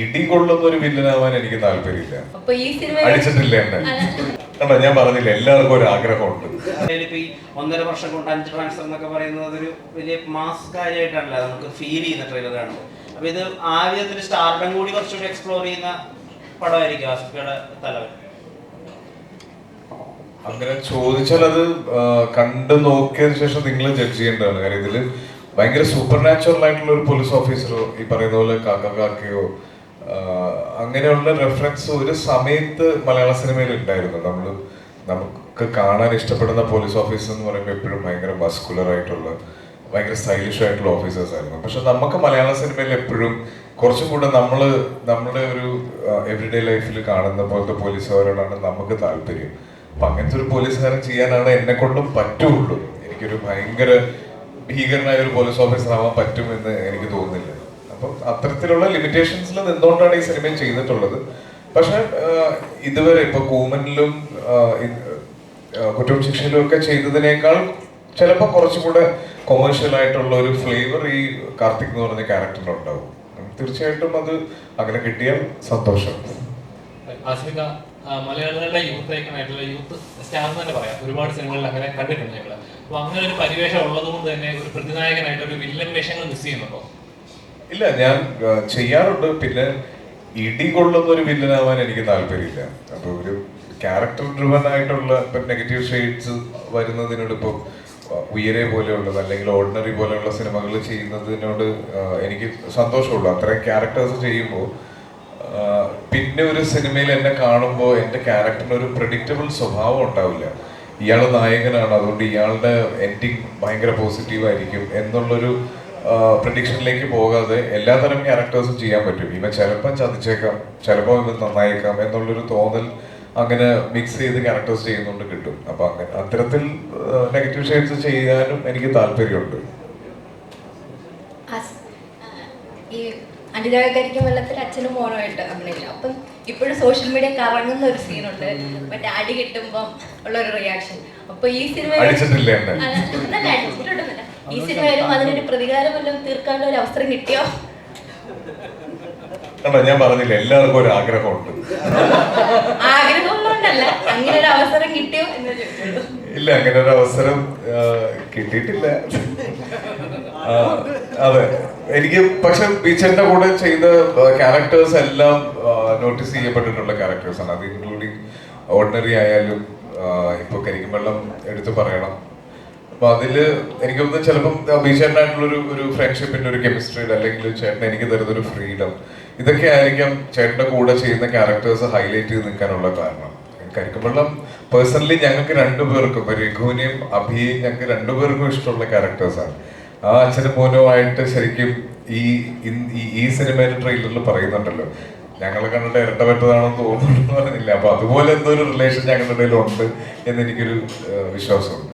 ഇടി കൊള്ളുന്ന ഒരു വില്ലനാവാൻ എനിക്ക് താല്പര്യമില്ല. അപ്പൊ ഈ സിനിമ അടിച്ചിട്ടില്ല എന്നെ. കണ്ടോ ഞാൻ പറഞ്ഞില്ല എല്ലാവർക്കും ഒരു ആഗ്രഹമുണ്ട്. ഒന്നര വർഷം കൊണ്ട് അഞ്ച് ട്രാൻസ്ഫർ എന്നൊക്കെ പറയുന്നത് ഒരു വലിയ മാസ് കാര്യമായിട്ടല്ല നമുക്ക് ഫീൽ ചെയ്യുന്ന ട്രെയിലർ കാണുമ്പോൾ അപ്പൊ ഇത് ആദ്യത്തിൽ സ്റ്റാർഡം കൂടി കുറച്ചുകൂടി എക്സ്പ്ലോർ ചെയ്യുന്ന പടമായിരിക്കും ആസിഫിയുടെ തലവൻ. അങ്ങനെ ചോദിച്ചാൽ അത് കണ്ടു നോക്കിയതിനു ശേഷം നിങ്ങൾ ജഡ്ജ് ചെയ്യേണ്ടതാണ്. കാര്യം ഇതിൽ ഭയങ്കര സൂപ്പർ നാച്ചുറൽ ആയിട്ടുള്ള ഒരു പോലീസ് ഓഫീസറോ ഈ പറയുന്ന പോലെ കാക്ക കാക്കയോ അങ്ങനെയുള്ള റെഫറൻസ് ഒരു സമയത്ത് മലയാള സിനിമയിൽ ഉണ്ടായിരുന്നു. നമ്മൾ നമുക്ക് കാണാൻ ഇഷ്ടപ്പെടുന്ന പോലീസ് ഓഫീസർ എന്ന് പറയുമ്പോൾ എപ്പോഴും ഭയങ്കര മസ്കുലർ ആയിട്ടുള്ള ഭയങ്കര സ്റ്റൈലിഷ് ആയിട്ടുള്ള ഓഫീസേഴ്സ് ആയിരുന്നു. പക്ഷെ നമുക്ക് മലയാള സിനിമയിൽ എപ്പോഴും കുറച്ചും കൂടെ നമ്മൾ നമ്മുടെ ഒരു എവറിഡേ ലൈഫിൽ കാണുന്ന പോലത്തെ പോലീസുകാരോടാണ് നമുക്ക് താല്പര്യം. അപ്പം അങ്ങനത്തെ ഒരു പോലീസുകാരൻ ചെയ്യാനാണ് എന്നെ കൊണ്ടും പറ്റുള്ളൂ. എനിക്കൊരു ഭയങ്കര ഭീകരനായ ഒരു പോലീസ് ഓഫീസർ ആവാൻ പറ്റുമെന്ന് അത്തരത്തിലുള്ള ലിമിറ്റേഷൻസിൽ നിന്നുകൊണ്ടാണ് ഈ സിനിമ ചെയ്തിട്ടുള്ളത്. പക്ഷെ ഇതുവരെ ഇപ്പൊ കൂമനിലും കുറ്റവും ശിക്ഷയിലും ഒക്കെ ചെയ്തതിനേക്കാൾ ചിലപ്പോൾ കുറച്ചും കൂടെ കൊമേഴ്ഷ്യൽ ആയിട്ടുള്ള ഒരു ഫ്ലേവർ ഈ കാർത്തിക് എന്ന് പറഞ്ഞ ക്യാരക്ടറിലുണ്ടാവും തീർച്ചയായിട്ടും അത് അങ്ങനെ കിട്ടിയാൽ സന്തോഷം. മലയാളികളുടെ യൂത്ത് ഐക്കണായിട്ടുള്ള യൂത്ത് സ്റ്റാർ എന്ന് തന്നെ പറയാം. ഒരുപാട് സിനിമകളിൽ അങ്ങനെ കണ്ടിട്ടുണ്ട് ഞങ്ങൾ അപ്പൊ അങ്ങനെ ഒരു പരിവേഷം ഉള്ളത് കൊണ്ട് തന്നെ ഒരു പ്രതിനായകനായിട്ട് ഒരു വില്ലൻ വേഷങ്ങൾ മിസ് ചെയ്യുന്നുണ്ടോ? ഇല്ല ഞാൻ ചെയ്യാറുണ്ട്. പിന്നെ ഇടി കൊള്ളുന്ന ഒരു വില്ലനാവാൻ എനിക്ക് താല്പര്യമില്ല. അപ്പൊ ഒരു ക്യാരക്ടർ ഡ്രിവൻ ആയിട്ടുള്ള ഇപ്പൊ നെഗറ്റീവ് ഷെയ്ഡ്സ് വരുന്നതിനോട് ഇപ്പൊ ഉയരെ പോലെയുള്ളത് അല്ലെങ്കിൽ ഓർഡിനറി പോലെയുള്ള സിനിമകൾ ചെയ്യുന്നതിനോട് എനിക്ക് സന്തോഷമുള്ളൂ. അത്രയും ക്യാരക്ടേഴ്സ് ചെയ്യുമ്പോൾ പിന്നെ ഒരു സിനിമയിൽ എന്നെ കാണുമ്പോൾ എന്റെ ക്യാരക്ടറിന് ഒരു പ്രഡിക്റ്റബിൾ സ്വഭാവം ഉണ്ടാവില്ല. ഇയാൾ നായകനാണ് അതുകൊണ്ട് ഇയാളുടെ എൻഡിങ് ഭയങ്കര പോസിറ്റീവായിരിക്കും എന്നുള്ളൊരു പ്രഡിക്ഷനിലേക്ക് പോകാതെ എല്ലാതരം ക്യാരക്ടേഴ്സും ചെയ്യാൻ പറ്റും. ഇവ ചിലപ്പോൾ ചതിച്ചേക്കാം ചിലപ്പോൾ ഇവ നന്നായേക്കാം എന്നുള്ളൊരു തോന്നൽ അങ്ങനെ മിക്സ് ചെയ്ത് ക്യാരക്ടേഴ്സ് ചെയ്യുന്നുണ്ട് കിട്ടും. അപ്പൊ അങ്ങനെ അത്തരത്തിൽ നെഗറ്റീവ് ഷെയ്ഡ്സ് ചെയ്യാനും എനിക്ക് താല്പര്യമുണ്ട്. ഈ അനുരാഗകരിക്കും വെള്ളത്തിൽ അച്ഛനും മോനുമായിട്ട് അഭിനയിച്ചു അപ്പം ഇപ്പോഴും സോഷ്യൽ മീഡിയ കറങ്ങുന്ന ഒരു സീനുണ്ട് മറ്റേ അടി കിട്ടുമ്പം ഉള്ള ഒരു റിയാക്ഷൻ അപ്പൊ ഈ സിനിമ അടിച്ചിട്ടൊന്നുമില്ല. ഈ സിനിമ അതിനൊരു പ്രതികാരം വല്ലതും തീർക്കാനുള്ള ഒരു അവസരം കിട്ടിയോ? കണ്ടോ ഞാൻ പറഞ്ഞില്ല എല്ലാവർക്കും ഒരു ആഗ്രഹമുണ്ട്. അങ്ങനെ ഒരു അവസരം കിട്ടിയോ ഇല്ല അങ്ങനെ ഒരു അവസരം കിട്ടിയിട്ടില്ല. അതെ. എനിക്ക് പക്ഷെ ബീച്ചന്റെ കൂടെ ചെയ്ത ക്യാരക്ടേഴ്സ് എല്ലാം നോട്ടീസ് ചെയ്യപ്പെട്ടിട്ടുള്ള ക്യാരക്ടേഴ്സ് ആണ്. അത് ഇൻക്ലൂഡിങ് ഓർഡിനറി ആയാലും ഇപ്പോൾ കരിക്കും വെള്ളം എടുത്തു പറയണം. അപ്പൊ അതിൽ എനിക്ക് തോന്നുന്നു ചിലപ്പം ബീച്ചേട്ടനായിട്ടുള്ള ഒരു ഒരു ഫ്രണ്ട്ഷിപ്പിന്റെ ഒരു കെമിസ്ട്രിയുടെ അല്ലെങ്കിൽ ചേട്ടൻ എനിക്ക് തരുന്ന ഒരു ഫ്രീഡം ഇതൊക്കെ ആയിരിക്കാം ചേട്ടന്റെ കൂടെ ചെയ്യുന്ന ക്യാരക്ടേഴ്സ് ഹൈലൈറ്റ് ചെയ്ത് നിൽക്കാനുള്ള കാരണം. കരിക്കുമ്പള്ളം പേഴ്സണലി ഞങ്ങൾക്ക് രണ്ടുപേർക്കും രഘുവിനെയും അഭിയെയും ഞങ്ങൾക്ക് രണ്ടുപേർക്കും ഇഷ്ടമുള്ള ക്യാരക്ടേഴ്സാണ് ആ അച്ഛനും മോനുമായിട്ട് ശരിക്കും ഈ ഈ- സിനിമയുടെ ട്രെയിലറിൽ പറയുന്നുണ്ടല്ലോ. ഞങ്ങളെ കണ്ടിട്ട് ഇരട്ടപ്പെട്ടതാണെന്ന് തോന്നുന്നു പറഞ്ഞില്ല? അപ്പൊ അതുപോലെ എന്തോ ഒരു റിലേഷൻ ഞങ്ങളുടെ ഇടയിൽ ഉണ്ട് എന്ന് എനിക്കൊരു ഏഹ്, വിശ്വാസമുണ്ട്.